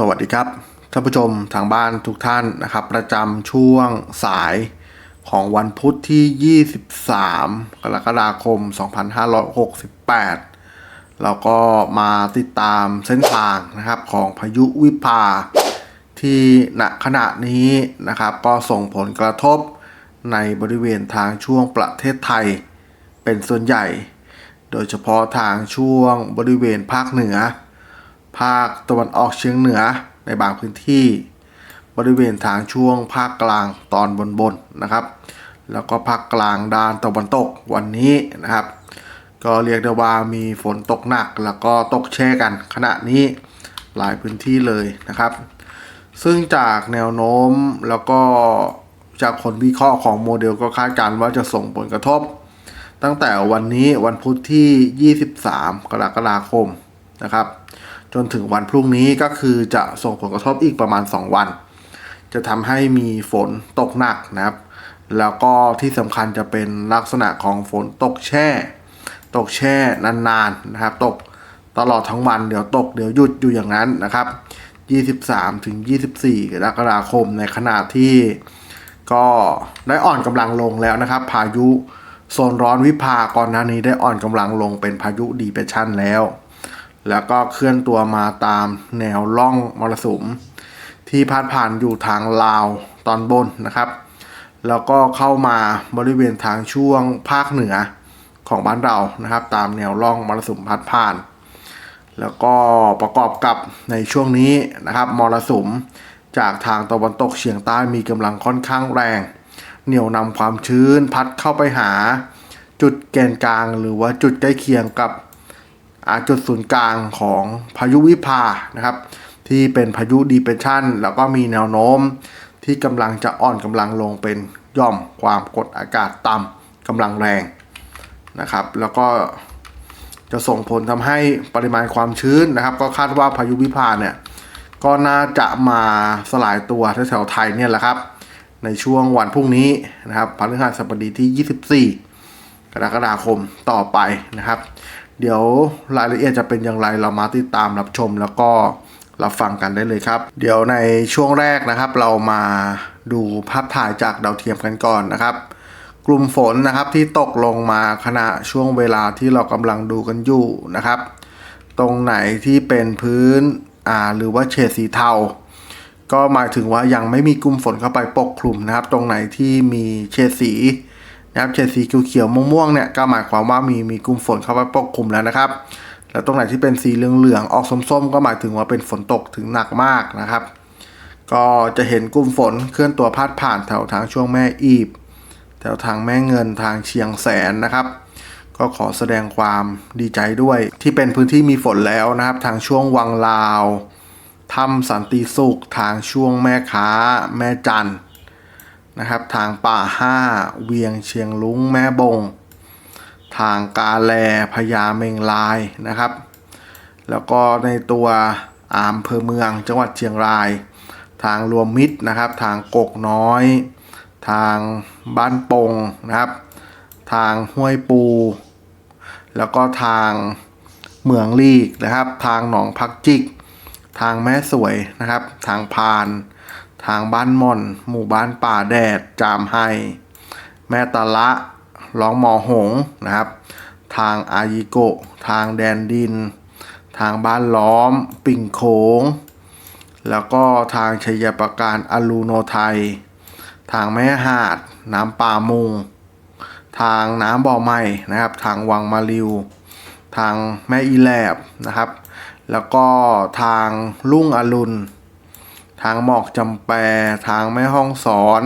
สวัสดีครับท่านผู้ชมทางบ้านทุกท่านนะครับ ประจำช่วงสายของวันพุธที่ 23 กรกฎาคม 2568 เราก็มาติดตามเส้นทางนะครับของพายุวิภา ที่ณขณะนี้นะครับ ก็ส่งผลกระทบในบริเวณทางช่วงประเทศไทย เป็นส่วนใหญ่ โดยเฉพาะทางช่วงบริเวณภาคเหนือ ภาคตะวันออกเฉียงเหนือในบางพื้นที่ บริเวณทางช่วงภาคกลางตอนบนๆนะครับ แล้วก็ภาคกลางด้านตะวันตกวันนี้นะครับ ก็เรียกได้ว่ามีฝนตกหนักแล้วก็ตกแช่กันขณะนี้หลายพื้นที่เลยนะครับ ซึ่งจากแนวโน้มแล้วก็จากผลวิเคราะห์ของโมเดลก็คาดการณ์ว่าจะส่งผลกระทบ ตั้งแต่วันนี้วันพุธที่ 23 กรกฎาคมนะครับ จนถึงวันพรุ่งนี้ก็คือจะส่งผลกระทบอีกประมาณ 2 วัน จะทำให้มีฝนตกหนักนะครับ แล้วก็ที่สำคัญจะเป็นลักษณะของฝนตกแช่ ตกแช่นานๆนะครับ ตกตลอดทั้งวันเดี๋ยวตกเดี๋ยวหยุดอยู่อย่างนั้นนะครับ 23ถึง24กรกฎาคมในขณะที่ก็ได้อ่อนกำลังลงแล้วนะครับ พายุโซนร้อนวิภาก่อนหน้านี้ได้อ่อนกำลังลงเป็นพายุดีเปชั่นแล้ว แล้วก็เคลื่อนตัวมาตามแนวล่องมรสุม ที่พาดผ่านอยู่ทางลาวตอนบนนะครับ แล้วก็เข้ามาบริเวณทางช่วงภาคเหนือของบ้านเรานะครับ ตามแนวร่องมรสุมพัดผ่าน แล้วก็ประกอบกับในช่วงนี้นะครับมรสุมจากทางตะวันตกเฉียงใต้มีกำลังค่อนข้างแรง เหนี่ยวนำความชื้นพัดเข้าไปหา จุดแกนกลางหรือว่าจุดใกล้เคียงกับ จุดศูนย์กลางของพายุวิภานะครับ ที่เป็นพายุดีเปชั่นแล้วก็มีแนวโน้มที่กำลังจะอ่อนกำลังลงเป็นย่อมความกดอากาศต่ำกำลังแรงนะครับ แล้วก็จะส่งผลทำให้ปริมาณความชื้นนะครับ ก็คาดว่าพายุวิภาเนี่ยก็น่าจะมาสลายตัวแถวๆไทยเนี่ยแหละครับ ในช่วงวันพรุ่งนี้นะครับพฤหัสบดีที่ 24 กรกฎาคมต่อไปนะครับ เดี๋ยวรายละเอียดจะเป็นอย่างไรเรามาติดตามรับชมแล้วก็รับฟังกันได้เลยครับ เดี๋ยวในช่วงแรกนะครับ เรามาดูภาพถ่ายจากดาวเทียมกันก่อนนะครับ กลุ่มฝนนะครับที่ตกลงมาขณะช่วงเวลาที่เรากำลังดูกันอยู่นะครับ ตรงไหนที่เป็นพื้นอ่าหรือว่าเฉดสีเทา ก็หมายถึงว่ายังไม่มีกลุ่มฝนเข้าไปปกคลุมนะครับ ตรงไหนที่มีเฉดสี นะครับเฉดสีเขียวๆม่วงๆเนี่ยก็หมายความว่ามีมีกลุ่มฝนเข้าไปปกคลุมแล้วนะครับ แล้วตรงไหนที่เป็นสีเหลืองๆออกส้มๆ ก็หมายถึงว่าเป็นฝนตกถึงหนักมากนะครับ ก็จะเห็นกลุ่มฝนเคลื่อนตัวพาดผ่านแถวทางช่วงแม่อีบ แถวทางแม่เงินทางเชียงแสนนะครับก็ขอแสดงความดีใจด้วยที่เป็นพื้นที่มีฝนแล้วนะครับ ทางช่วงวังลาวถ้ำสันติสุข ทางช่วงแม่ค้า แม่จัน นะครับ ทางป่าห้าเวียงเชียงลุงแม่บง ทางกาแลพญาเมงลายนะครับ แล้วก็ในตัวอามเภอเมืองจังหวัดเชียงราย ทางรวมมิตรนะครับ ทางกกน้อย ทางบ้านปงนะครับ ทางห้วยปู แล้วก็ทางเหมืองลีกนะครับ ทางหนองพักจิก ทางแม่สวยนะครับ ทางพาน ทางบ้านม่อน หมู่บ้านป่าแดด จามไฮ แม่ตะละร้องหมอหงนะครับ ทางอายิโกะ ทางแดนดิน ทางบ้านล้อม ปิ่งโขง แล้วก็ทางชัยประการอลูโนไทย ทางแม่หาด น้ำป่ามุง ทางน้ำบ่อไม้นะครับ ทางวังมาริว ทางแม่อีแลบนะครับ แล้วก็ทางลุ่งอรุณ ทางหมอกจำแปทางแม่ห้องสอน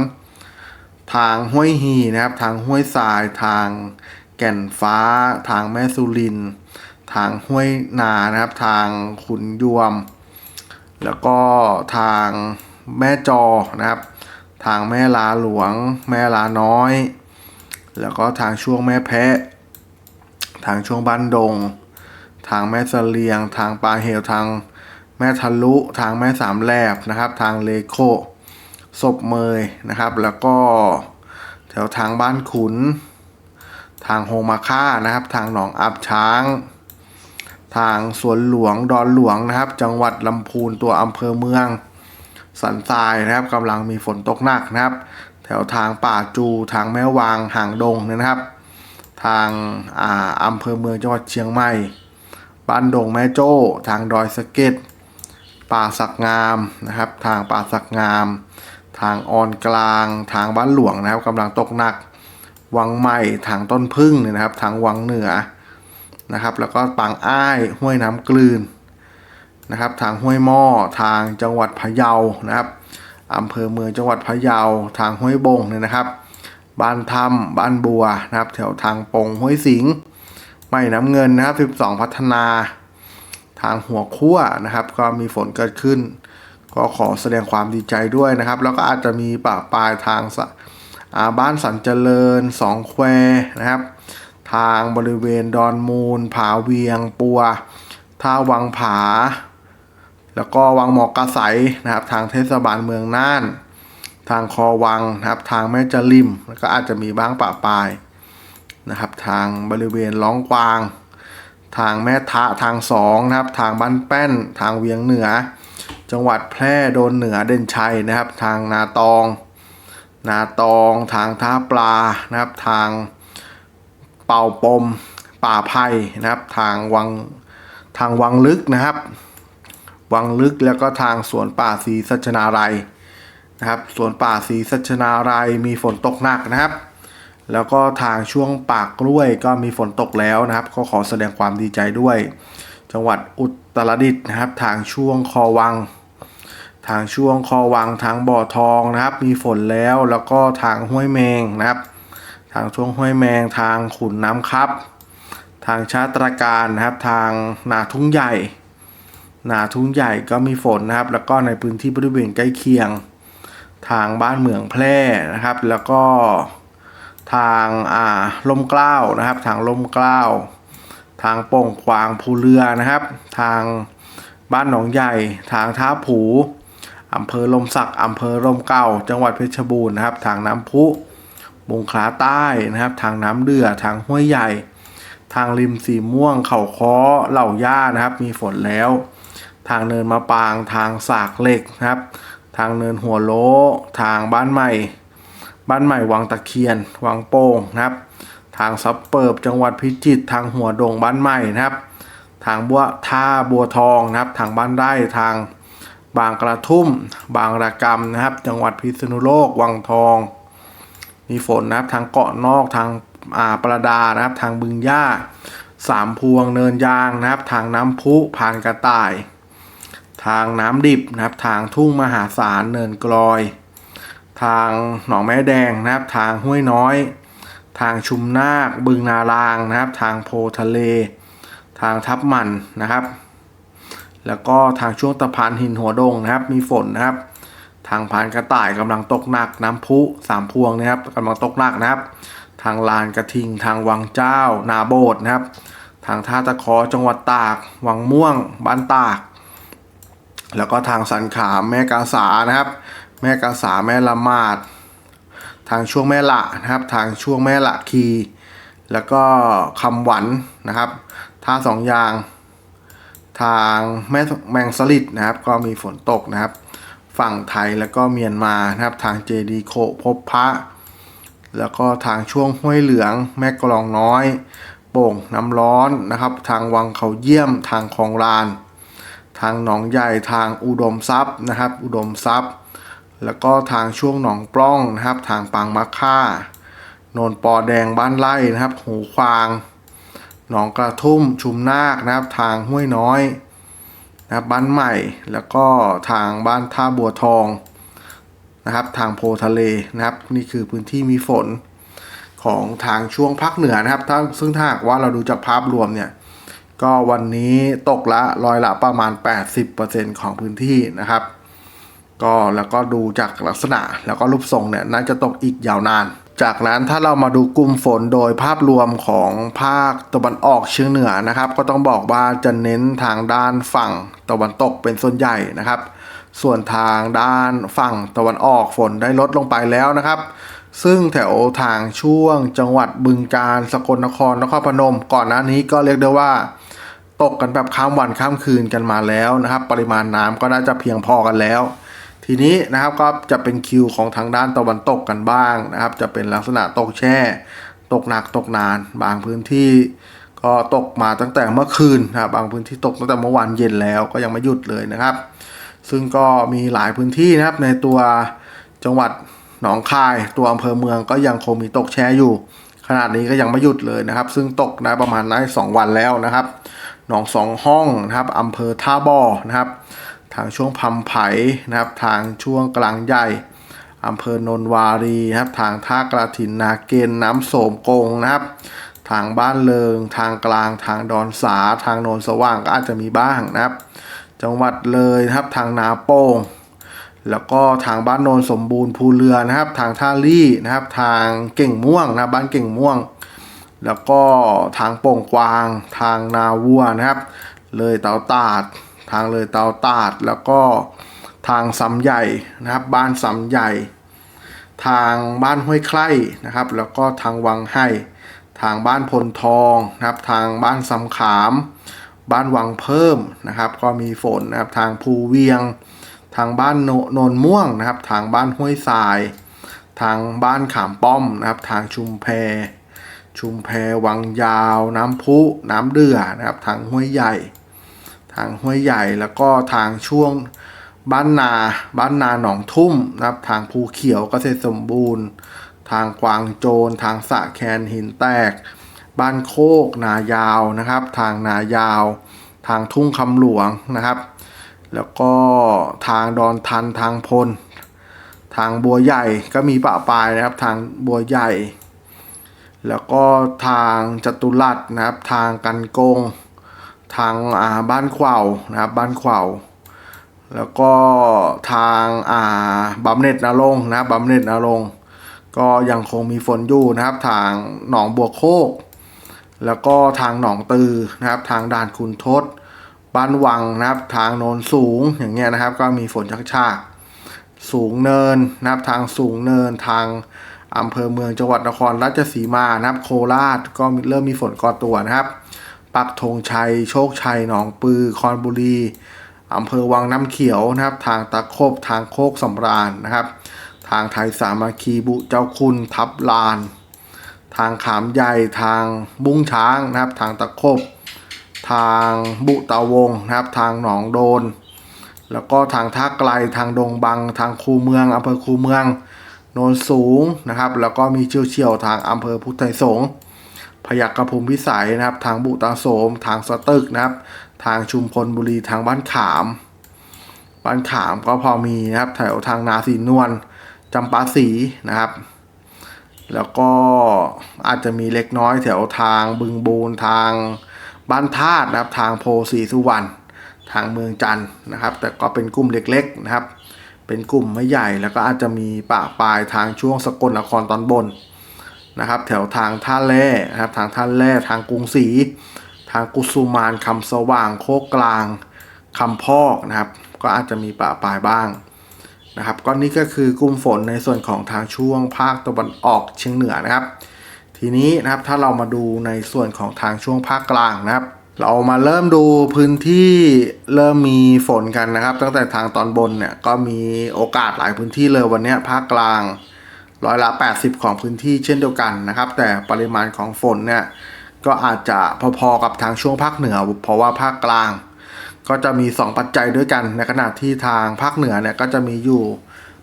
ทางห้วยฮีนะครับ ทางห้วยทราย ทางแก่นฟ้า ทางแม่สุริน ทางห้วยนานะครับ ทางขุนยวม แล้วก็ทางแม่จอนะครับ ทางแม่ลาหลวง แม่ลาน้อย แล้วก็ทางช่วงแม่แพะ ทางช่วงบ้านดง ทางแม่เสลียง ทางปลาเหวทาง แม่ทะลุทางแม่สามแลบนะครับ ทางเลโคศพเมยนะครับ แล้วก็แถวทางบ้านขุน ทางโฮมาค่านะครับ ทางหนองอับช้าง ทางสวนหลวงดอนหลวงนะครับ จังหวัดลำพูนตัวอำเภอเมือง สันทรายนะครับกำลังมีฝนตกหนักนะครับ แถวทางป่าจูทางแม่วางหางดงนยนะครับ ทางอ่าอำเภอเมืองจังหวัดเชียงใหม่บ้านดงแม่โจ้ ทางดอยสะเก็ด ป่าสักงามนะครับ ทางป่าสักงาม ทางออนกลาง ทางบ้านหลวงนะครับกำลังตกหนัก วังใหม่ทางต้นพึ่งเนี่ยนะครับ ทางวังเหนือนะครับ แล้วก็ปางอ้ายห้วยน้ำกลืนนะครับ ทางห้วยหม้อทางจังหวัดพะเยานะครับอำเภอเมืองจังหวัดพะเยา ทางห้วยบงเนี่ยนะครับ บ้านถ้ำบ้านบัวนะครับ แถวทางปงห้วยสิงห์ไม่น้ำเงินนะครับ 12 พัฒนา ทางหัวขั้วนะครับ ก็มีฝนเกิดขึ้น ก็ขอแสดงความดีใจด้วยนะครับ แล้วก็อาจจะมีป่าปลายทางาบ้านสันเจริญสองแควนะครับ ทางบริเวณดอนมูล ผาเวียง ปัว ท่าวังผา แล้วก็วังหมอกกระใสนะครับ ทางเทศบาลเมืองน่าน ทางคอวังนะครับ ทางแม่จริมแล้วก็อาจจะมีบ้างป่าปลายนะครับ ทางบริเวณล้องกวาง ทางแม่ทะทางสองนะครับ ทางบ้านแป้น ทางเวียงเหนือ จังหวัดแพร่โดนเหนือเด่นชัยนะครับ ทางนาตอง นาตอง ทางท่าปลานะครับ ทางเป่าปม ป่าไผ่นะครับ ทางวัง ทางวังลึกนะครับ วังลึกแล้วก็ทางสวนป่าศรีสัชนาลัยนะครับ สวนป่าศรีสัชนาลัยมีฝนตกหนักนะครับ แล้วก็ทางช่วงปากกล้วยก็มีฝนตกแล้วนะครับ ก็ขอแสดงความดีใจด้วย จังหวัดอุตรดิตถ์นะครับ ทางช่วงคอวัง ทางช่วงคอวังทางบ่อทองนะครับ มีฝนแล้วแล้วก็ทางห้วยแมงนะครับ ทางช่วงห้วยแมงทางขุนน้ำครับ ทางชาตรการนะครับ ทางนาทุ่งใหญ่นาทุ่งใหญ่ก็มีฝนนะครับ แล้วก็ในพื้นที่บริเวณใกล้เคียง ทางบ้านเหมืองแพร่นะครับ แล้วก็ ทางอ่าลมกล้าวนะครับ ทางลมกล้าว ทางโป่งขวางภูเรือนะครับ ทางบ้านหนองใหญ่ ทางท่าผูอำเภอลมสักอำเภอลมเก่า จังหวัดเพชรบูรณ์นะครับ ทางน้ำพุบงคลาใต้นะครับ ทางน้ำเดือทางห้วยใหญ่ ทางริมสีม่วง เขาค้อเหล่าย่านะครับ มีฝนแล้ว ทางเนินมะปาง ทางสากเหล็กนะครับ ทางเนินหัวโล ทางบ้านใหม่ บ้านใหม่วังตะเคียน วังโป่งนะครับ ทางซับเปิบจังหวัดพิจิตรทางหัวดงบ้านใหม่นะครับ ทางบัวท่าบัวทองนะครับ ทางบ้านไร่ทางบางกระทุ่ม บางระกำนะครับ จังหวัดพิษณุโลก วังทอง มีฝนนะครับ ทางเกาะนอกทางอ่าประดานะครับ ทางบึงย่าสามพวงเนินยางนะครับ ทางน้ำพุพานกระต่าย ทางน้ำดิบนะครับ ทางทุ่งมหาสารเนินกลอย ทางหนองแม่แดงนะครับ ทางห้วยน้อย ทางชุมนาค บึงนารางนะครับ ทางโพทะเล ทางทับมันนะครับ แล้วก็ทางช่วงตะพานหินหัวดงนะครับ มีฝนนะครับ ทางพานกระต่ายกำลังตกหนักน้ำพุสามพวงนะครับกำลังตกหนักนะครับ ทางลานกระทิง ทางวังเจ้า นาโบดนะครับ ทางท่าตะคอจังหวัดตาก วังม่วง บ้านตาก แล้วก็ทางสันขามแม่กาสานะครับ แม่กาสาแม่ละมาด ทางช่วงแม่ละนะครับ ทางช่วงแม่ละคี แล้วก็คำหวันนะครับท่าสองยาง ทางแม่แมงสลิดนะครับ ก็มีฝนตกนะครับ ฝั่งไทยแล้วก็เมียนมานะครับ ทางเจดีโคพบพระ แล้วก็ทางช่วงห้วยเหลือง แม่กลองน้อยโป่งน้ำร้อนนะครับ ทางวังเขาเยี่ยมทางคลองลาน ทางหนองใหญ่ทางอุดมทรัพย์นะครับ อุดมทรัพย์ แล้วก็ทางช่วงหนองปล้องนะครับ ทางปางมะค่าโนนปอแดงบ้านไร่นะครับ หูควาง หนองกระทุ่มชุมนาคนะครับ ทางห้วยน้อยนะครับบ้านใหม่ แล้วก็ทางบ้านท่าบัวทองนะครับ ทางโพทะเลนะครับ นี่คือพื้นที่มีฝนของทางช่วงภาคเหนือนะครับถ้าซึ่งถ้าหากว่าเราดูจากภาพรวมเนี่ย ก็วันนี้ตกละร้อยละประมาณ 80%ของพื้นที่นะครับ ก็แล้วก็ดูจากลักษณะแล้วก็รูปทรงเนี่ยน่าจะตกอีกยาวนาน จากนั้นถ้าเรามาดูกลุ่มฝนโดยภาพรวมของภาคตะวันออกเฉียงเหนือนะครับ ก็ต้องบอกว่าจะเน้นทางด้านฝั่งตะวันตกเป็นส่วนใหญ่นะครับ ส่วนทางด้านฝั่งตะวันออกฝนได้ลดลงไปแล้วนะครับ ซึ่งแถวทางช่วงจังหวัดบึงกาฬสกลนครนครพนม ก่อนหน้านี้ก็เรียกได้ว่าตกกันแบบข้ามวันข้ามคืนกันมาแล้วนะครับ ปริมาณน้ำก็น่าจะเพียงพอกันแล้ว ทีนี้นะครับก็จะเป็นคิวของทางด้านตะวันตกกันบ้างนะครับ จะเป็นลักษณะตกแช่ ตกหนักตกนาน บางพื้นที่ก็ตกมาตั้งแต่เมื่อคืนนะครับบางพื้นที่ตกตั้งแต่เมื่อวานเย็นแล้วก็ยังไม่หยุดเลยนะครับ ซึ่งก็มีหลายพื้นที่นะครับในตัวจังหวัดหนองคายตัวอำเภอเมืองก็ยังคงมีตกแช่อยู่ ขนาดนี้ก็ยังไม่หยุดเลยนะครับ ซึ่งตกได้ประมาณได้สองวันแล้วนะครับหนองสองห้องนะครับอำเภอท่าบ่อนะครับ ทางช่วงพำไผ่นะครับ ทางช่วงกลางใหญ่อำเภอโนนวารีนะครับ ทางท่ากระถินนาเกณฑ์น้ำโสมกงนะครับ ทางบ้านเลิง ทางกลาง ทางดอนสา ทางโนนสว่างก็อาจจะมีบ้างนะครับ จังหวัดเลยนะครับ ทางนาโป่งแล้วก็ทางบ้านโนนสมบูรณ์ภูเรือนะครับ ทางท่าลี่นะครับ ทางเก่งม่วงนะบบ้านเก่งม่วง แล้วก็ทางโป่งกวาง ทางนาวัวนะครับ เลยเตาตาด ทางเลยเตาตาด แล้วก็ทางสำใหญ่นะครับ บ้านสำใหญ่ ทางบ้านห้วยไคร่นะครับ แล้วก็ทางวังไห่ทางบ้านพลทองนะครับ ทางบ้านสำขาม บ้านวังเพิ่มนะครับ ก็มีฝนนะครับ ทางภูเวียง ทางบ้านโนโนนม่วงนะครับ ทางบ้านห้วยทราย ทางบ้านขามป้อมนะครับ ทางชุมแพ ชุมแพวังยาว น้ำพุ น้ำเดือนะครับ ทางห้วยใหญ่ ทางห้วยใหญ่แล้วก็ทางช่วงบ้านนา บ้านนาหนองทุ่มนะครับ ทางภูเขียวเกษตรสมบูรณ์ ทางกวางโจร ทางสะแคนหินแตก บ้านโคก นายาวนะครับ ทางนายาว ทางทุ่งคำหลวงนะครับ แล้วก็ทางดอนทันทางพล ทางบัวใหญ่ก็มีปะปลายนะครับ ทางบัวใหญ่ แล้วก็ทางจตุรัสนะครับ ทางกันโกง ทางอ่าบ้านขวาวนะครับบ้านขวาวแล้วก็ทางอ่าบำเหน็จนรงนะครับบำเหน็จนรงก็ยังคงมีฝนอยู่นะครับ ทางหนองบัวโคก แล้วก็ทางหนองตือนะครับ ทางด่านคุณทศบ้านวังนะครับ ทางโนนสูงอย่างเงี้ยนะครับ ก็มีฝนชักชากสูงเนินนะครับทางสูงเนินทางอำเภอเมืองจังหวัดนครราชสีมานะครับโคราชก็เริ่มมีฝนก่อตัวนะครับ ปักธงชัย โชคชัย หนองปือ คอนบุรีอำเภอวังน้ำเขียวนะครับ ทางตะโคบทางโคกสำราญนะครับ ทางไทยสามัคคีบุเจ้าคุณทับลาน ทางขามใหญ่ทางบุ้งช้างนะครับ ทางตะโคบทางบุตาวงนะครับ ทางหนองโดน แล้วก็ทางท่าไกลทางดงบัง ทางคูเมืองอำเภอคูเมืองโนนสูงนะครับ แล้วก็มีเชี่ยวเชี่ยวทางอำเภอพุทธไทยสงฆ์ พยัคฆภูมิพิสัยนะครับ ทางบุตาโสม ทางสตึกนะครับ ทางชุมพลบุรีทางบ้านขาม บ้านขามก็พอมีนะครับแถวทางนาสีนวลจำปาสีนะครับ แล้วก็อาจจะมีเล็กน้อยแถวทางบึงบูนทางบ้านธาตุนะครับ ทางโพสีสุวรรณทางเมืองจันทร์นะครับ แต่ก็เป็นกลุ่มเล็กๆนะครับ เป็นกลุ่มไม่ใหญ่แล้วก็อาจจะมีปะปลายทางช่วงสกลนครตอนบน นะครับแถวทางท่าแร่นะครับทางท่าแร่ทางกรุงศรีทางกุสุมานคำสว่างโคกกลางคำพอกนะครับ ก็อาจจะมีปะปลายบ้างนะครับก็นี่ก็คือกลุ่มฝนในส่วนของทางช่วงภาคตะวันออกเฉียงเหนือนะครับ ทีนี้นะครับถ้าเรามาดูในส่วนของทางช่วงภาคกลางนะครับ เรามาเริ่มดูพื้นที่เริ่มมีฝนกันนะครับ ตั้งแต่ทางตอนบนเนี่ยก็มีโอกาสหลายพื้นที่เลยวันนี้ภาคกลาง ร้อยละ 80 ของพื้นที่เช่นเดียวกันนะครับ แต่ปริมาณของฝนเนี่ยก็อาจจะพอๆกับทางช่วงภาคเหนือ เพราะว่าภาคกลาง ก็จะมี 2 ปัจจัยด้วยกันในขณะที่ทางภาคเหนือเนี่ยก็จะมีอยู่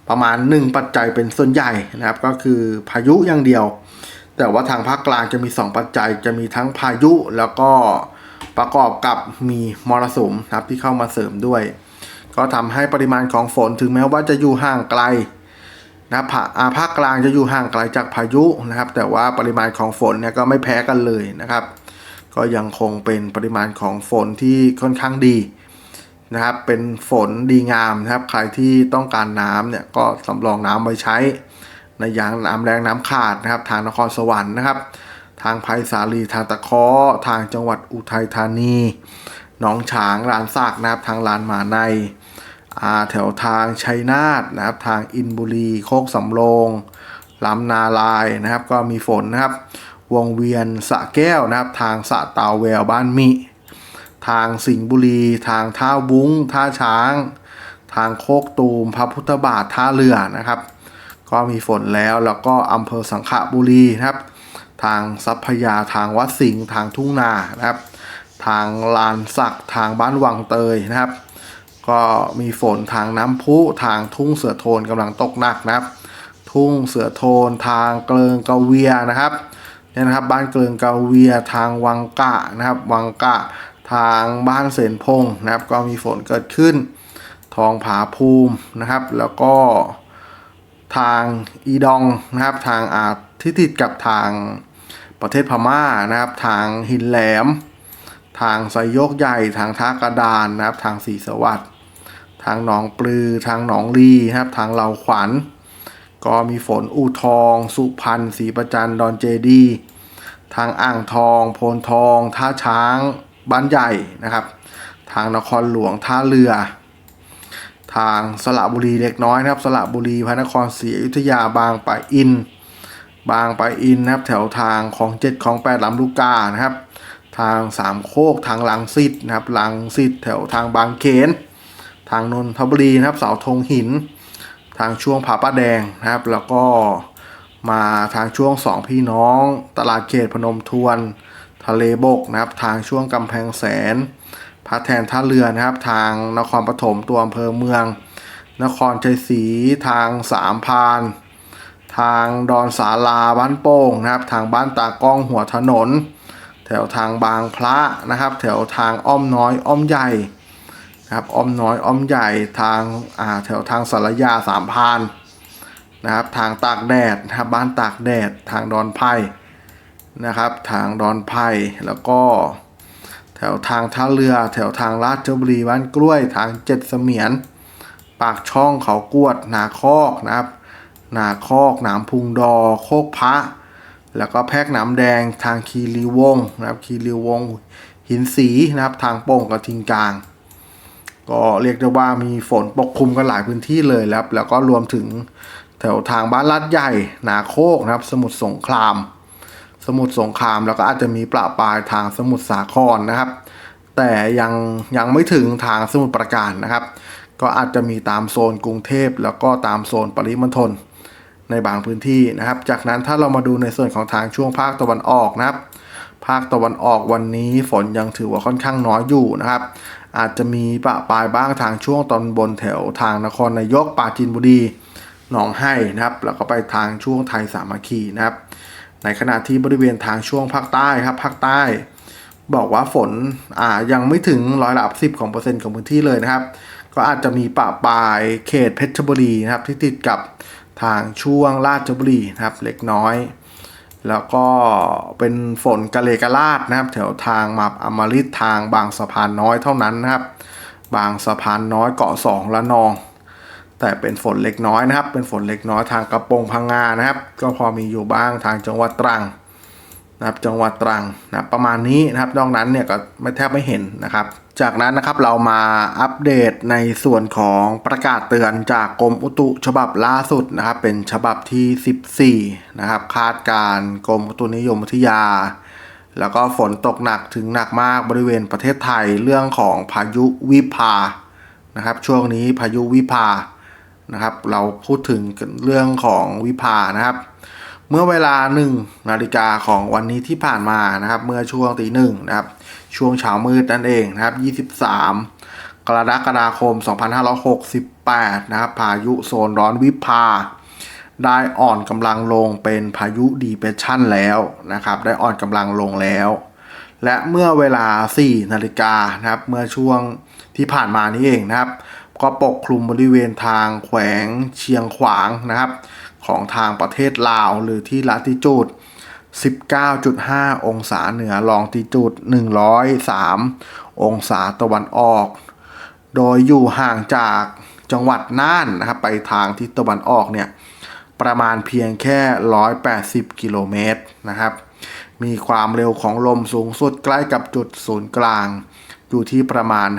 ประมาณ 1 ปัจจัยเป็นส่วนใหญ่นะครับ ก็คือพายุอย่างเดียว แต่ว่าทางภาคกลางจะมี 2 ปัจจัยจะมีทั้งพายุแล้วก็ประกอบกับมีมรสุมนะครับที่เข้ามาเสริมด้วย ก็ทำให้ปริมาณของฝนถึงแม้ว่าจะอยู่ห่างไกล นะครับภาอ่าภาคกลางจะอยู่ห่างไกลจากพายุนะครับ แต่ว่าปริมาณของฝนเนี่ยก็ไม่แพ้กันเลยนะครับ ก็ยังคงเป็นปริมาณของฝนที่ค่อนข้างดีนะครับ เป็นฝนดีงามนะครับ ใครที่ต้องการน้ำเนี่ยก็สำรองน้ำไว้ใช้ ในยางน้ำแรงน้ำขาดนะครับ ทางนครสวรรค์นะครับ ทางไผ่สาลีทางตะเคอทางจังหวัดอุทัยธานีหนองฉางลานซากนะครับทางลานหมาใน แถวทางชัยนาทนะครับ ทางอินบุรีโคกสำโรงลำนาลายนะครับ ก็มีฝนนะครับ วงเวียนสะแก้วนะครับ ทางสะตาวแววบ้านมิ ทางสิงห์บุรี ทางท่าวุ้ง ท่าช้าง ทางโคกตูม พระพุทธบาทท่าเรือนะครับ ก็มีฝนแล้วแล้วก็อำเภอสังขบุรีนะครับ ทางทรัพยาทางวัดสิงห์ทางทุ่งนานะครับ ทางลานสักทางบ้านวังเตยนะครับ ก็มีฝนทางน้ำพุทางทุ่งเสือโทนกำลังตกหนักนะครับ ทุ่งเสือโทนทางเกลิงกะเวียนะครับเนี่ยนะครับบ้านเกลิงกะเวียทางวังกะนะครับวังกะทางบ้านเสนพงนะครับ ก็มีฝนเกิดขึ้น ทองผาภูมินะครับ แล้วก็ทางอีดองนะครับทางอาที่ติดกับทางประเทศพม่านะครับ ทางหินแหลม ทางไซโยกใหญ่ทางท่ากระดานนะครับ ทางสีสวัสดิ์ ทางหนองปลือทางหนองลีครับทางเหล่าขวัญ ก็มีฝนอู่ทอง สุพรรณศรีประจันดอนเจดีทางอ่างทอง โพนทอง ท่าช้างบ้านใหญ่นะครับ ทางนครหลวงท่าเรือ ทางสระบุรีเล็กน้อยนะครับ สระบุรีพระนครศรีอยุธยาบางปะอิน บางปะอินนะครับ แถวทางของเจ็ดของแปดลำลูกกานะครับ ทางสามโคกทางลังสิตนะครับลังสิตแถวทางบางเขน ทางนนทบุรีนะครับเสาธงหิน ทางช่วงผาป้าแดงนะครับ แล้วก็มาทางช่วงสองพี่น้อง ตลาดเขตพนมทวน ทะเลบกนะครับ ทางช่วงกำแพงแสนพระแทนท่าเรือนะครับ ทางนครปฐมตัวอำเภอเมือง นครชัยศรีทางสามพานทางดอนสาลาบ้านโป่งนะครับ ทางบ้านตากล้องหัวถนน แถวทางบางพระนะครับ แถวทางอ้อมน้อยอ้อมใหญ่ นะครับอ้อมน้อยอ้อมใหญ่ทางอ่าแถวทางสารยาสามพานนะครับทางตากแดดนะครับบ้านตากแดดทางดอนไผ่นะครับทางดอนไผ่แล้วก็แถวทางท่าเรือ แถวทางลาดบุรีบ้านกล้วยทางเจ็ดเสมียน ปากช่องเขากวด นาคอกนะครับนาคอกหนามพุงดอ โคกพระ แล้วก็แพกหนามแดงทางคีรีวงศ์นะครับคีรีวงศ์หินสีนะครับทางโป่งกระทิงกลาง ก็เรียกได้ว่ามีฝนปกคลุมกันหลายพื้นที่เลยแล้วแล้วก็รวมถึงแถวทางบ้านลาดใหญ่ นาโคกนะครับ สมุทรสงคราม สมุทรสงครามแล้วก็อาจจะมีประปรายทางสมุทรสาครนะครับ แต่ยังยังไม่ถึงทางสมุทรปราการนะครับ ก็อาจจะมีตามโซนกรุงเทพแล้วก็ตามโซนปริมณฑลในบางพื้นที่นะครับ จากนั้นถ้าเรามาดูในส่วนของทางช่วงภาคตะวันออกนะครับ ภาคตะวันออกวันนี้ฝนยังถือว่าค่อนข้างน้อยอยู่นะครับ อาจจะมีปะปลายบ้างทางช่วงตอนบนแถวทางนครนายกปราจีนบุรีหนองไห้นะครับ แล้วก็ไปทางช่วงไทยสามัคคีนะครับ ในขณะที่บริเวณทางช่วงภาคใต้ครับภาคใต้ บอกว่าฝนอ่ายังไม่ถึงร้อยละสิบของเปอร์เซ็นต์ของพื้นที่เลยนะครับ ก็อาจจะมีปะปลายเขตเพชรบุรีนะครับที่ติดกับทางช่วงราชบุรีนะครับเล็กน้อย แล้วก็เป็นฝนกะเลกะลาดนะครับแถวทางมาอมฤตทางบางสะพานน้อยเท่านั้นนะครับ บางสะพานน้อยเกาะสองละนอง แต่เป็นฝนเล็กน้อยนะครับ เป็นฝนเล็กน้อยทางกระโปรงพังงานะครับ ก็พอมีอยู่บ้างทางจังหวัดตรังนะครับจังหวัดตรังนะประมาณนี้นะครับนอกนั้นเนี่ยก็ไม่แทบไม่เห็นนะครับ จากนั้นนะครับเรามาอัปเดตในส่วนของประกาศเตือนจากกรมอุตุฉบับล่าสุดนะครับ เป็นฉบับที่ 14 นะครับ คาดการกรมอุตุนิยมวิทยา แล้วก็ฝนตกหนักถึงหนักมากบริเวณประเทศไทยเรื่องของพายุวิภานะครับ ช่วงนี้พายุวิภานะครับ เราพูดถึงเรื่องของวิภานะครับ เมื่อเวลาหนึ่งนาฬิกาของวันนี้ที่ผ่านมานะครับ เมื่อช่วงตีหนึ่งนะครับ ช่วงเช้ามืดนั่นเองนะครับ 23 กรกฎาคม 2568 นะครับ พายุโซนร้อนวิภา ได้อ่อนกำลังลงเป็นพายุดีเปรสชั่นแล้วนะครับ ได้อ่อนกำลังลงแล้ว และเมื่อเวลา 4 นาฬิกานะครับ เมื่อช่วงที่ผ่านมานี้เองนะครับ ก็ปกคลุมบริเวณทางแขวงเชียงขวางนะครับ ของทางประเทศลาว หรือที่ลาติจูด 19.5 องศาเหนือลองติจูด 103 องศาตะวันออก โดยอยู่ห่างจากจังหวัดน่านนะครับไปทางทิศตะวันออกเนี่ยประมาณเพียงแค่ 180 กิโลเมตรนะครับ มีความเร็วของลมสูงสุดใกล้กับจุดศูนย์กลาง อยู่ที่ประมาณ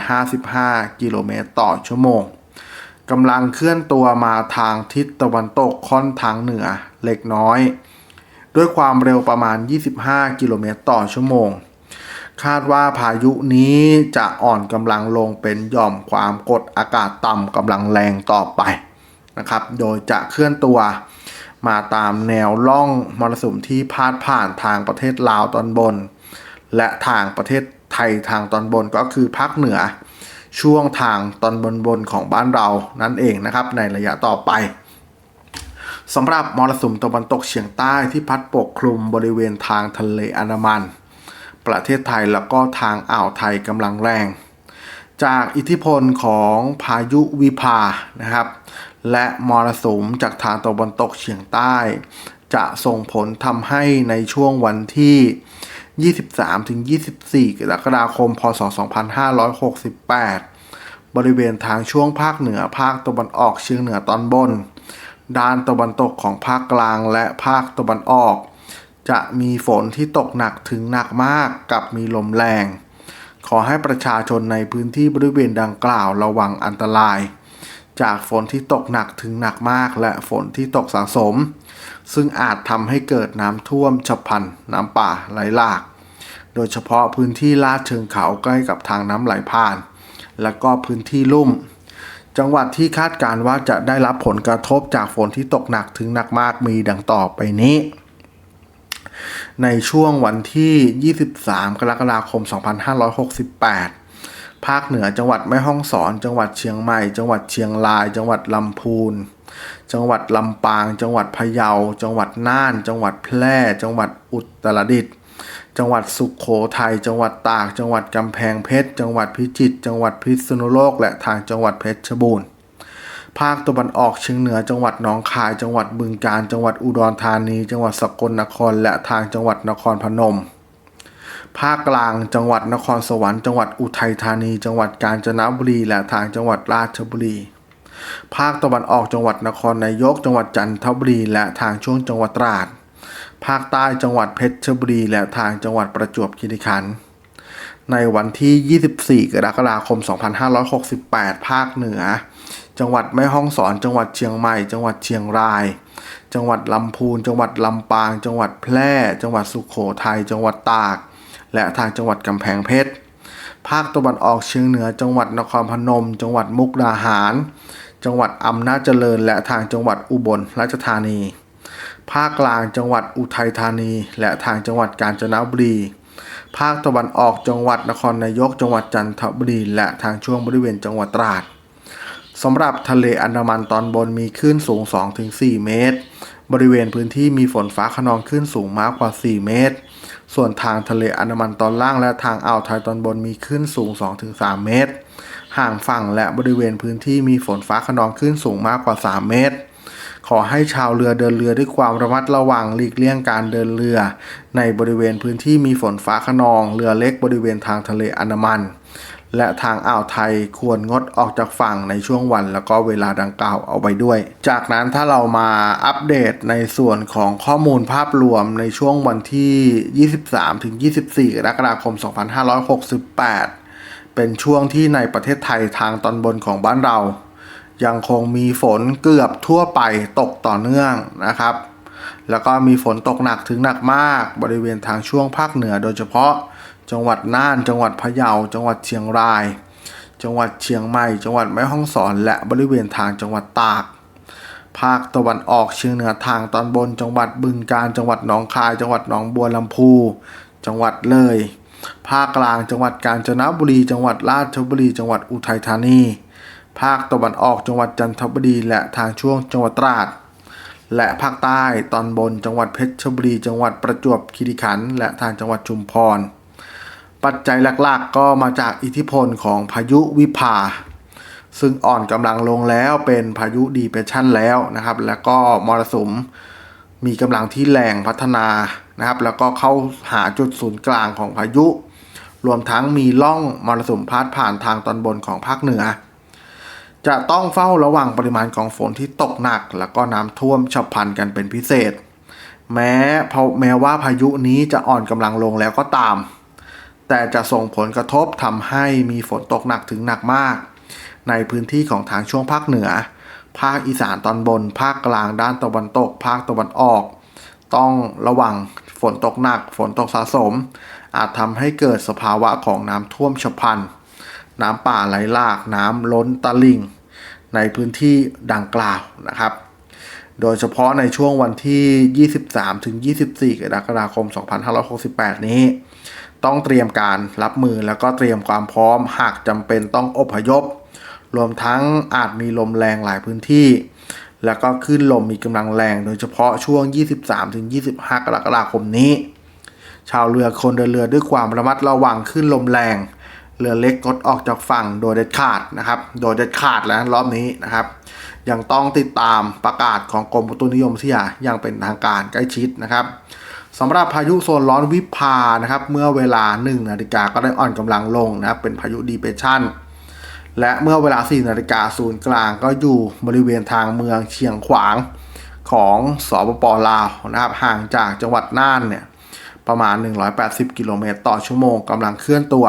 55 กิโลเมตรต่อชั่วโมง กำลังเคลื่อนตัวมาทางทิศตะวันตกค่อนทางเหนือเล็กน้อย ด้วยความเร็วประมาณ 25 กิโลเมตรต่อชั่วโมง คาดว่าพายุนี้จะอ่อนกำลังลงเป็นหย่อมความกดอากาศต่ำกำลังแรงต่อไปนะครับ โดยจะเคลื่อนตัวมาตามแนวล่องมรสุมที่พาดผ่านทางประเทศลาวตอนบน และทางประเทศไทยทางตอนบนก็คือภาคเหนือ ช่วงทางตอนบนบนของบ้านเรานั่นเองนะครับในระยะต่อไปสำหรับมรสุมตะวันตกเฉียงใต้ที่พัดปกคลุมบริเวณทางทะเลอันดามัน ประเทศไทยแล้วก็ทางอ่าวไทยกำลังแรง จากอิทธิพลของพายุวิภานะครับ และมรสุมจากทางตะวันตกเฉียงใต้ จะส่งผลทำให้ในช่วงวันที่ 23-24 กรกฎาคม พศ 2568 บริเวณทางช่วงภาคเหนือภาคตะวันออกเฉียงเหนือตอนบน ด้านตะวันตกของภาคกลางและภาคตะวันออก จะมีฝนที่ตกหนักถึงหนักมากกับมีลมแรง ขอให้ประชาชนในพื้นที่บริเวณดังกล่าวระวังอันตราย จากฝนที่ตกหนักถึงหนักมากและฝนที่ตกสะสม ซึ่งอาจทำให้เกิดน้ำท่วมฉับพลัน น้ำป่าไหลหลาก โดยเฉพาะพื้นที่ลาดเชิงเขาใกล้กับทางน้ำไหลผ่าน และก็พื้นที่ลุ่ม จังหวัดที่คาดการว่าจะได้รับผลกระทบจากฝนที่ตกหนักถึงหนักมากมีดังต่อไปนี้ ในช่วงวันที่ 23 กรกฎาคม 2568ภาคเหนือจังหวัดแม่ฮ่องสอน จังหวัดเชียงใหม่ จังหวัดเชียงราย จังหวัดลำพูน จังหวัดลำปาง จังหวัดพะเยา จังหวัดน่าน จังหวัดแพร่ จังหวัดอุตรดิตถ์จังหวัดสุขโขทัย จังหวัดตาก จังหวัดกำแพงเพชร จังหวัดพิจิตร จังหวัดพิษณุโลก และทางจังหวัดเพชรบูรณ์ ภาคตะวันออกเฉียงเหนือ จังหวัดหนองคาย จังหวัดบึงกาฬ จังหวัดอุดรธานี จังหวัดสกลนคร และทางจังหวัดนครพนม ภาคกลาง จังหวัดนครสวรรค์ จังหวัดอุทัยธานี จังหวัดกาญจนบุรี และทางจังหวัดราชบุรี ภาคตะวันออกจังหวัดนครนายก จังหวัดจันทบุรี และทางช่วงจังหวัดตราด ภาคใต้จังหวัดเพชรบุรี และทางจังหวัดประจวบคีรีขันธ์ในวันที่ 24 กรกฎาคม 2568 ภาคเหนือ จังหวัดแม่ฮ่องสอน จังหวัดเชียงใหม่ จังหวัดเชียงราย จังหวัดลำพูน จังหวัดลำปาง จังหวัดแพร่ จังหวัดสุขโขทัย จังหวัดตาก และทางจังหวัดกำแพงเพชร ภาคตะวันออกเฉียงเหนือ จังหวัดนครพนม จังหวัดมุกดาหาร จังหวัดอำนาจเจริญ และทางจังหวัดอุบลราชธานี ภาคกลางจังหวัดอุทัยธานี และทางจังหวัดกาญจนบุรี ภาคตะวันออกจังหวัดนครนายก จังหวัดจันทบุรี และทางช่วงบริเวณจังหวัดตราดสำหรับทะเลอันดามันตอนบนมีคลื่นสูง 2-4 เมตร บริเวณพื้นที่มีฝนฟ้าขนองคลื่นสูงมากกว่า 4 เมตร ส่วนทางทะเลอันดามันตอนล่างและทางอ่าวไทยตอนบนมีคลื่นสูง 2-3 เมตร ห่างฝั่งและบริเวณพื้นที่มีฝนฟ้าขนองคลื่นสูงมากกว่า 3 เมตร ขอให้ชาวเรือเดินเรือด้วยความระมัดระวังหลีกเลี่ยงการเดินเรือ ในบริเวณพื้นที่มีฝนฟ้าขนอง เรือเล็กบริเวณทางทะเลอันมัน และทางอ่าวไทยควรงดออกจากฝั่งในช่วงวันแล้วก็เวลาดังกล่าวเอาไว้ด้วย จากนั้นถ้าเรามาอัปเดตในส่วนของข้อมูลภาพรวมในช่วงวันที่ 23-24 กรกฎาคม 2568 เป็นช่วงที่ในประเทศไทยทางตอนบนของบ้านเรา ยังคงมีฝนเกือบทั่วไปตกต่อเนื่องนะครับ แล้วก็มีฝนตกหนักถึงหนักมากบริเวณทางช่วงภาคเหนือ โดยเฉพาะจังหวัดน่าน จังหวัดพะเยา จังหวัดเชียงราย จังหวัดเชียงใหม่ จังหวัดแม่ฮ่องสอน และบริเวณทางจังหวัดตาก ภาคตะวันออกเฉียงเหนือทางตอนบน จังหวัดบึงกาฬ จังหวัดหนองคาย จังหวัดหนองบัวลำพู จังหวัดเลย ภาคกลางจังหวัดกาญจนบุรี จังหวัดราชบุรี จังหวัดอุทัยธานี ภาคตะวันออกจังหวัดจันทบุรี และทางช่วงจังหวัดตราด และภาคใต้ตอนบนจังหวัดเพชรบุรี จังหวัดประจวบคีรีขันธ์และทางจังหวัดชุมพร ปัจจัยหลักๆ ก็มาจากอิทธิพลของพายุวิภาซึ่งอ่อนกำลังลงแล้วเป็นพายุดีเพรสชันแล้วนะครับ แล้วก็มรสุมมีกำลังที่แรงพัฒนา นะครับแล้วก็เข้าหาจุดศูนย์กลางของพายุ รวมทั้งมีล่องมรสุมพาดผ่านทางตอนบนของภาคเหนือ จะต้องเฝ้าระวังปริมาณของฝนที่ตกหนัก แล้วก็น้ำท่วมฉับพลันกันเป็นพิเศษ แม้พแม้ว่าพายุนี้จะอ่อนกำลังลงแล้วก็ตาม แต่จะส่งผลกระทบทำให้มีฝนตกหนักถึงหนักมาก ในพื้นที่ของทางช่วงภาคเหนือ ภาคอีสานตอนบน ภาคกลางด้านตะวันตก ภาคตะวันออกต้องระวัง ฝนตกหนัก ฝนตกสะสม อาจทำให้เกิดสภาวะของน้ำท่วมฉับพลัน น้ำป่าไหลหลาก น้ำล้นตลิ่ง ในพื้นที่ดังกล่าวนะครับ โดยเฉพาะในช่วงวันที่ 23ถึง24 กรกฎาคม 2568 นี้ ต้องเตรียมการรับมือแล้วก็เตรียมความพร้อม หากจำเป็นต้องอพยพ รวมทั้งอาจมีลมแรงหลายพื้นที่ แล้วก็คลื่นลมมีกำลังแรงโดยเฉพาะช่วง 23-25 กรกฎาคมนี้ ชาวเรือคนเดินเรือด้วยความระมัดระวังขึ้นลมแรง เรือเล็กงดออกจากฝั่งโดยเด็ดขาดนะครับ โดยเด็ดขาดแล้วรอบนี้นะครับ ยังต้องติดตามประกาศของกรมอุตุนิยมวิทยาอย่างเป็นทางการใกล้ชิดนะครับสำหรับพายุโซนร้อนวิภานะครับ เมื่อเวลา1นาฬิกาก็ได้อ่อนกำลังลงนะเป็นพายุดีเพชั่น และเมื่อเวลา 4 นาฬิกาศูนย์กลางก็อยู่บริเวณทางเมืองเชียงขวางของสปปลาวนะครับ ห่างจากจังหวัดน่านเนี่ยประมาณ 180 กิโลเมตรต่อชั่วโมงกำลังเคลื่อนตัว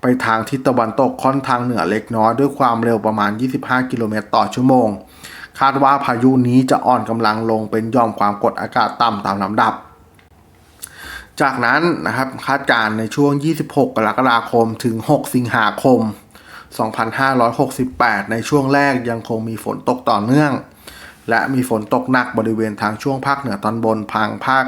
ไปทางทิศตะวันตกค่อนทางเหนือเล็กน้อยด้วยความเร็วประมาณ 25 กิโลเมตรต่อชั่วโมง คาดว่าพายุนี้จะอ่อนกำลังลงเป็นย่อมความกดอากาศต่ำตามลำดับ จากนั้นนะครับคาดการณ์ในช่วง 26 กรกฎาคมถึง 6 สิงหาคม 2568 ในช่วงแรกยังคงมีฝนตกต่อเนื่อง และมีฝนตกหนักบริเวณทางช่วงภาคเหนือตอนบนพังภาค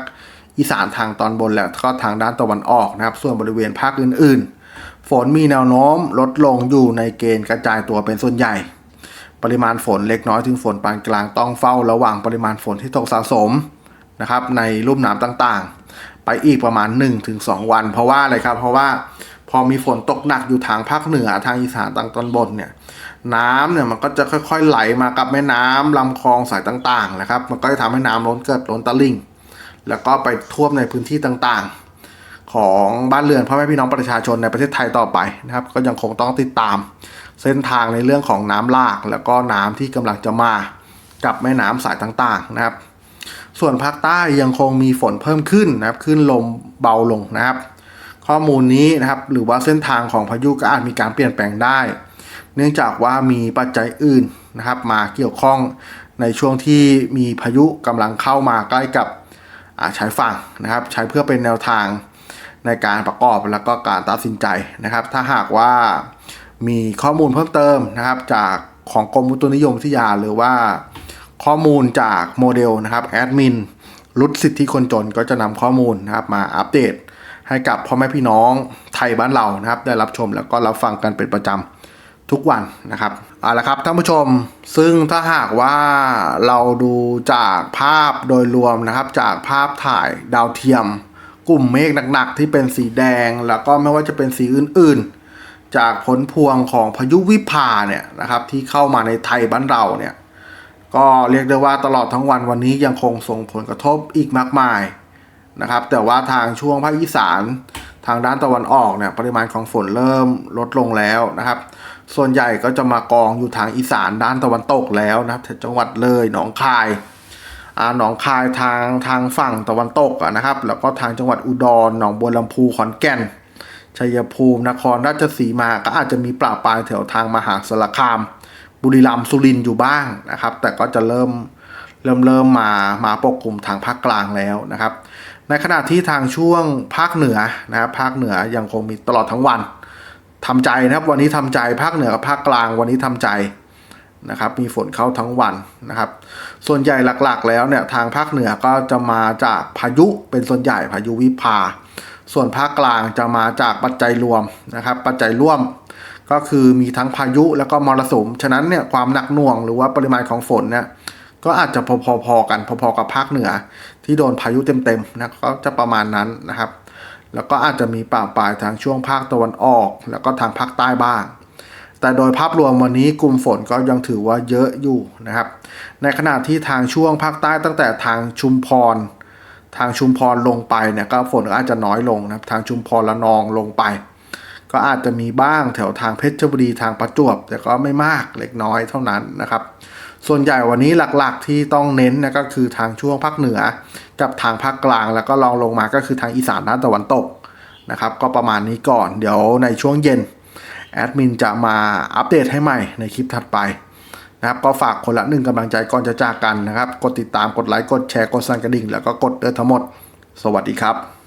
อีสานทางตอนบนและก็ทางด้านตะวันออกนะครับ ส่วนบริเวณภาคอื่น ๆ ฝนมีแนวโน้มลดลงอยู่ในเกณฑ์กระจายตัวเป็นส่วนใหญ่ ปริมาณฝนเล็กน้อยถึงฝนปานกลางต้องเฝ้าระวังปริมาณฝนที่ตกสะสมนะครับในลุ่มน้ำต่างๆ ไปอีกประมาณ 1-2 วัน เพราะว่าอะไรครับ เพราะว่า พอมีฝนตกหนักอยู่ทางภาคเหนือทางอีสานทางตอนบนเนี่ย น้ำเนี่ยมันก็จะค่อยๆไหลมากับแม่น้ำลำคลองสายต่างๆนะครับ มันก็จะทำให้น้ำล้นเกิดล้นตลิ่ง แล้วก็ไปท่วมในพื้นที่ต่างๆ ของบ้านเรือนพ่อแม่พี่น้องประชาชนในประเทศไทยต่อไปนะครับ ก็ยังคงต้องติดตาม เส้นทางในเรื่องของน้ำหลาก แล้วก็น้ำที่กำลังจะมากับแม่น้ำสายต่างๆนะครับ ส่วนภาคใต้ยังคงมีฝนเพิ่มขึ้นนะครับ ขึ้นลมเบาลงนะครับ ข้อมูลนี้นะครับหรือว่าเส้นทางของพายุก็อาจมีการเปลี่ยนแปลงได้ เนื่องจากว่ามีปัจจัยอื่นนะครับ มาเกี่ยวข้องในช่วงที่มีพายุกำลังเข้ามาใกล้กับชายฝั่งนะครับ ใช้เพื่อเป็นแนวทางในการประกอบแล้วก็การตัดสินใจนะครับ ถ้าหากว่ามีข้อมูลเพิ่มเติมนะครับ จากของกรมอุตุนิยมวิทยา หรือว่าข้อมูลจากโมเดลนะครับแอดมินรุดสิทธิคนจนก็จะนำข้อมูลนะครับมาอัปเดต ให้กับพ่อแม่พี่น้องไทยบ้านเรานะครับ ได้รับชมแล้วก็รับฟังกันเป็นประจำทุกวันนะครับเอาละครับท่านผู้ชมซึ่งถ้าหากว่าเราดูจากภาพโดยรวมนะครับ จากภาพถ่ายดาวเทียม กลุ่มเมฆหนักๆ ที่เป็นสีแดง แล้วก็ไม่ว่าจะเป็นสีอื่นๆ จากผลพวงของพายุวิภาเนี่ยนะครับที่เข้ามาในไทยบ้านเราเนี่ยก็เรียกได้ว่าตลอดทั้งวันวันนี้ยังคงส่งผลกระทบอีกมากมาย นะครับ แต่ว่าทางช่วงภาคอีสานทางด้านตะวันออกเนี่ยปริมาณของฝนเริ่มลดลงแล้วนะครับ ส่วนใหญ่ก็จะมากองอยู่ทางอีสานด้านตะวันตกแล้วนะครับจังหวัดเลยหนองคายอ่าหนองคายทางทางฝั่งตะวันตกะนะครับ แล้วก็ทางจังหวัดอุดรหนองบัวลำพูขอนแก่นชัยภูมินครราชสีมาก็อาจจะมีปราปายแถวทางมหาสารคาม บุรีรัมย์สุรินทร์อยู่บ้างนะครับ แต่ก็จะเริ่มเริ่มเริ่มมามาปกคลุมทางภาคกลางแล้วนะครับ ในขณะที่ทางช่วงภาคเหนือนะครับภาคเหนือยังคงมีตลอดทั้งวันทำใจนะครับวันนี้ทำใจภาคเหนือกับภาคกลางวันนี้ทำใจนะครับมีฝนเข้าทั้งวันนะครับ ส่วนใหญ่หลักๆ แล้วเนี่ยทางภาคเหนือก็จะมาจากพายุเป็นส่วนใหญ่พายุวิภา ส่วนภาคกลางจะมาจากปัจจัยรวมนะครับ ปัจจัยร่วมก็คือมีทั้งพายุแล้วก็มรสุม ฉะนั้นเนี่ยความหนักหน่วงหรือว่าปริมาณของฝนเนี่ยก็อาจจะพอๆกันพอๆกับภาคเหนือ ที่โดนพายุเต็มๆนะก็จะประมาณนั้นนะครับ แล้วก็อาจจะมีป่าปลายทางช่วงภาคตะวันออก แล้วก็ทางภาคใต้บ้าง แต่โดยภาพรวมวันนี้กลุ่มฝนก็ยังถือว่าเยอะอยู่นะครับ ในขณะที่ทางช่วงภาคใต้ตั้งแต่ทางชุมพร ทางชุมพรลงไปเนี่ยก็ฝนอาจจะน้อยลงนะครับ ทางชุมพรละนองลงไป ก็อาจจะมีบ้างแถวทางเพชรบุรีทางประจวบ แต่ก็ไม่มากเล็กน้อยเท่านั้นนะครับ ส่วนใหญ่วันนี้หลักๆที่ต้องเน้นนะก็คือทางช่วงภาคเหนือ กับทางภาคกลางแล้วก็ลองลงมาก็คือทางอีสานด้านตะวันตกนะครับก็ประมาณนี้ก่อนเดี๋ยวในช่วงเย็นแอดมินจะมาอัปเดตให้ใหม่ในคลิปถัดไปนะครับก็ฝากคนละหนึ่งกำลังใจก่อนจะจากกันนะครับ กดติดตามกดไลค์กดแชร์กดสั่นกระดิ่ง แล้วก็กดเดือทั้งหมด สวัสดีครับ